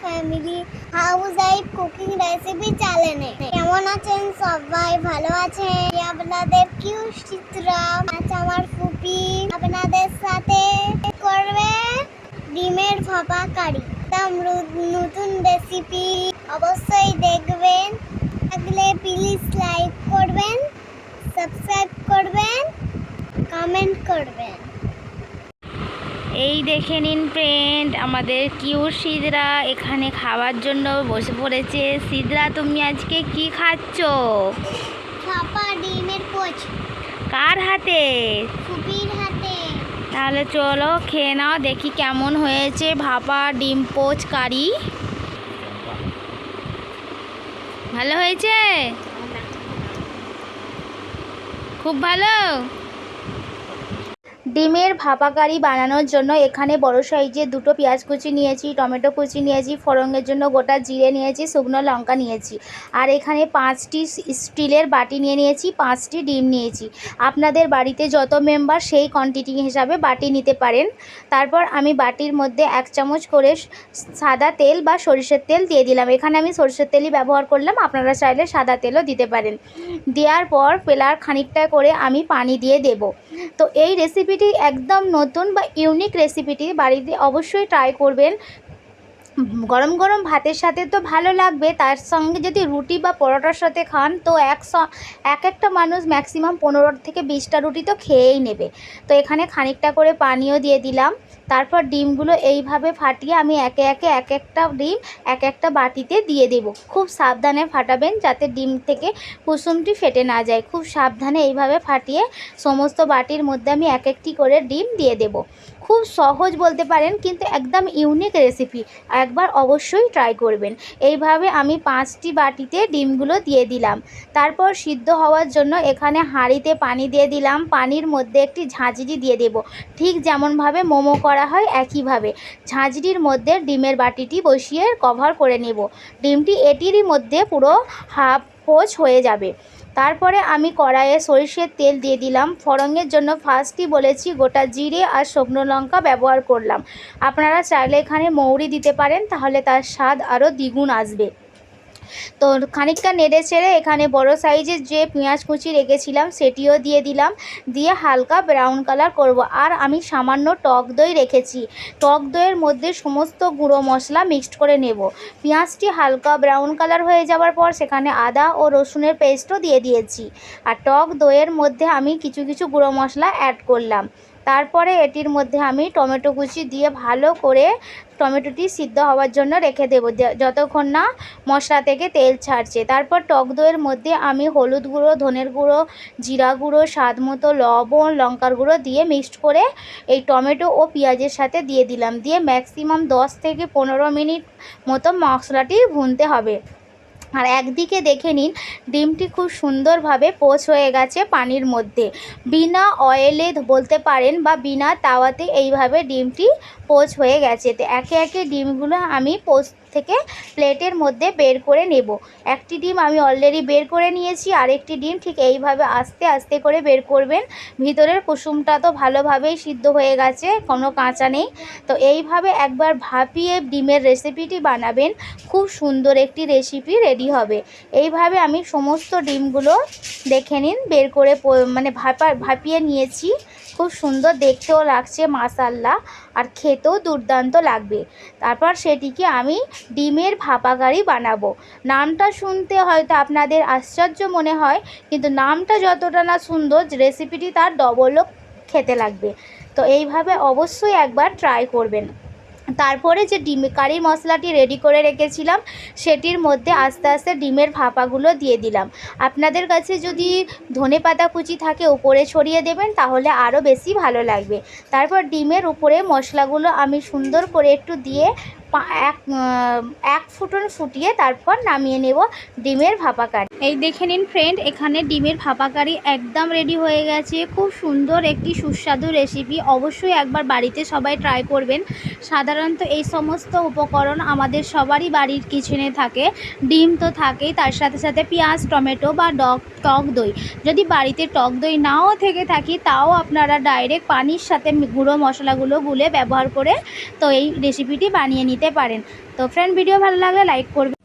Family house wife cooking recipe চ্যানেলে কেমন আছেন? সবাই ভালো আছেন? আপনাদের কিউ চিত্রা, আজ আমার ফুপি আপনাদের সাথে করবে ডিমের ভাপা কারি। নতুন রেসিপি অবশ্যই দেখবেন থাকলে প্লিজ লাইক করবেন সাবস্ক্রাইব করবেন কমেন্ট করবেন এই দেখে নিন ফ্রেন্ড আমাদের কিউ সিদরা এখানে খাওয়ার জন্য বসে পড়েছে। সিদরা তুমি আজকে কি খাচ্ছ? ডিমের পোচ। কার হাতে? হাতে। তাহলে চলো খেয়ে নাও দেখি কেমন হয়েছে ভাপা ডিম পোচ কারি। ভালো হয়েছে? খুব ভালো? ডিমের ভাপা কারি বানানোর জন্য এখানে বড় সাইজের দুটো পেঁয়াজ কুচি নিয়েছি, টমেটো কুচি নিয়েছি, ফোড়নের জন্য গোটা জিরে নিয়েছি, শুকনো লঙ্কা নিয়েছি। আর এখানে পাঁচটি স্টিলের বাটি নিয়ে নিয়েছি, পাঁচটি ডিম নিয়েছি। আপনাদের বাড়িতে যত মেম্বার সেই কোয়ান্টিটি হিসাবে বাটি নিতে পারেন। তারপর আমি বাটির মধ্যে এক চামচ করে সাদা তেল বা সরিষের তেল দিয়ে দিলাম। এখানে আমি সরিষার তেলই ব্যবহার করলাম, আপনারা চাইলে সাদা তেলও দিতে পারেন। দেওয়ার পর পেলার খানিকটা করে আমি পানি দিয়ে দেব। তো এই রেসিপিটি একদম নতুন বা ইউনিক রেসিপিটি বাড়িতে অবশ্যই ট্রাই করবেন। গরম গরম ভাতের সাথে তো ভালো লাগবে। তার সঙ্গে যদি রুটি বা পরোটার সাথে খান, তো এক এক একটা মানুষ ম্যাক্সিমাম পনেরো থেকে বিশটা রুটি তো খেয়েই নেবে। তো এখানে খানিকটা করে পানিও দিয়ে দিলাম। তারপর ডিমগুলো এইভাবে ফাটিয়ে আমি একে একে এক একটা ডিম এক একটা বাটিতে দিয়ে দেব। খুব সাবধানে ফাটাবেন যাতে ডিম থেকে কুসুমটি ফেটে না যায়। খুব সাবধানে এইভাবে ফাটিয়ে সমস্ত বাটির মধ্যে আমি এক একটি করে ডিম দিয়ে দেব। খুব সহজ বলতে পারেন, কিন্তু একদম ইউনিক রেসিপি একবার অবশ্যই ট্রাই করবেন। এইভাবে আমি পাঁচটি বাটিতে ডিমগুলো দিয়ে দিলাম। তারপর সিদ্ধ হওয়ার জন্য এখানে হাঁড়িতে পানি দিয়ে দিলাম। পানির মধ্যে একটি ঝাঁঝরি দিয়ে দেব। ঠিক যেমনভাবে মোমো করা হয় একইভাবে। ঝাঁঝরির মধ্যে ডিমের বাটিটি বসিয়ে কভার করে নেব। ডিমটি এটিরই মধ্যে পুরো হাফ পোচ হয়ে যাবে। তারপরে আমি কড়াইয়ে সরিষের তেল দিয়ে দিলাম। ফড়ঙের জন্য ফার্স্টই বলেছি গোটা জিরে আর শুকনো লঙ্কা ব্যবহার করলাম। আপনারা চাইলে এখানে মৌরি দিতে পারেন, তাহলে তার স্বাদ আরও দ্বিগুণ আসবে। তো খানিকটা নেড়ে ছেড়ে এখানে বড় সাইজের যে পেঁয়াজ কুচি রেখেছিলাম, সেটিও দিয়ে দিলাম। দিয়ে হালকা ব্রাউন কালার করব। আর আমি সামান্য টক দই রেখেছি। টক দইয়ের মধ্যে সমস্ত গুঁড়ো মশলা মিক্সড করে নেব। পেঁয়াজটি হালকা ব্রাউন কালার হয়ে যাওয়ার পর সেখানে আদা ও রসুনের পেস্টও দিয়ে দিয়েছি। আর টক দইয়ের মধ্যে আমি কিছু কিছু গুঁড়ো মশলা অ্যাড করলাম। তারপরে এটির মধ্যে আমি টমেটো কুচি দিয়ে ভালো করে টমেটোটি সিদ্ধ হওয়ার জন্য রেখে দেবো। যতক্ষণ না মশলা থেকে তেল ছাড়ছে। তারপর টক দইয়ের মধ্যে আমি হলুদ গুঁড়ো, ধনের গুঁড়ো, জিরা গুঁড়ো, স্বাদ মতো লবণ, লঙ্কার গুঁড়ো দিয়ে মিক্সড করে এই টমেটো ও পেঁয়াজের সাথে দিয়ে দিলাম। দিয়ে ম্যাক্সিমাম দশ থেকে পনেরো মিনিট মতো মশলাটি ভুনতে হবে। আর একদিকে দেখে নিন, ডিমটি খুব সুন্দরভাবে পোচ হয়ে গেছে পানির মধ্যে। বিনা অয়েলে বলতে পারেন বা বিনা তাওয়াতে এইভাবে ডিমটি পোচ হয়ে গেছে। তো একে একে ডিমগুলো আমি পোচ থেকে প্লেটের মধ্যে বের করে নেব। একটি ডিম আমি অলরেডি বের করে নিয়েছি, আরেকটি ডিম ঠিক এইভাবে আস্তে আস্তে করে বের করবেন। ভিতরের কুসুমটা তো ভালোভাবেই সিদ্ধ হয়ে গেছে, কোনো কাঁচা নেই। তো এইভাবে একবার ভাপিয়ে ডিমের রেসিপিটি বানাবেন, খুব সুন্দর একটি রেসিপি রেডি হবে। এইভাবে আমি সমস্ত ডিমগুলো দেখে নিন, বের করে মানে ভাপা ভাপিয়ে নিয়েছি। খুব সুন্দর দেখতেও লাগছে মাসাল্লা আর খেতেও দুর্দান্ত লাগবে। তারপর সেটিকে আমি ডিমের ভাপা গাড়ি বানাবো। নামটা শুনতে হয়তো আপনাদের আশ্চর্য মনে হয়, কিন্তু নামটা যতটা না সুন্দর রেসিপিটি তার ডবলও খেতে লাগবে। তো এইভাবে অবশ্যই একবার ট্রাই করবেন। তারপরে যে ডিম, কারি মশলাটি রেডি করে রেখেছিলাম, সেটির মধ্যে আস্তে আস্তে ডিমের ভাপাগুলো দিয়ে দিলাম। আপনাদের কাছে যদি ধনে পাতা কুচি থাকে, উপরে ছড়িয়ে দেবেন, তাহলে আরও বেশি ভালো লাগবে। তারপর ডিমের উপরে মশলাগুলো আমি সুন্দর করে একটু দিয়ে এক এক ফুটন ফুটিয়ে তারপর নামিয়ে নেব ডিমের ভাপা কারি এই দেখে নিন ফ্রেন্ড এখানে ডিমের ভাপা কারি একদম রেডি হয়ে গেছে। খুব সুন্দর একটি সুস্বাদু রেসিপি অবশ্যই একবার বাড়িতে সবাই ট্রাই করবেন। সাধারণত এই সমস্ত উপকরণ আমাদের সবারই বাড়ির কিচেনে থাকে। ডিম তো থাকেই, তার সাথে সাথে পেঁয়াজ, টমেটো বা ডক টক দই। যদি বাড়িতে টক দই নাও থেকে থাকি, তাও আপনারা ডাইরেক্ট পানির সাথে গুঁড়ো মশলাগুলো গুলে ব্যবহার করে তো এই রেসিপিটি বানিয়ে নিতে নিতে পারেন। তো ফ্রেন্ড ভিডিও ভালো লাগলে লাইক করবেন।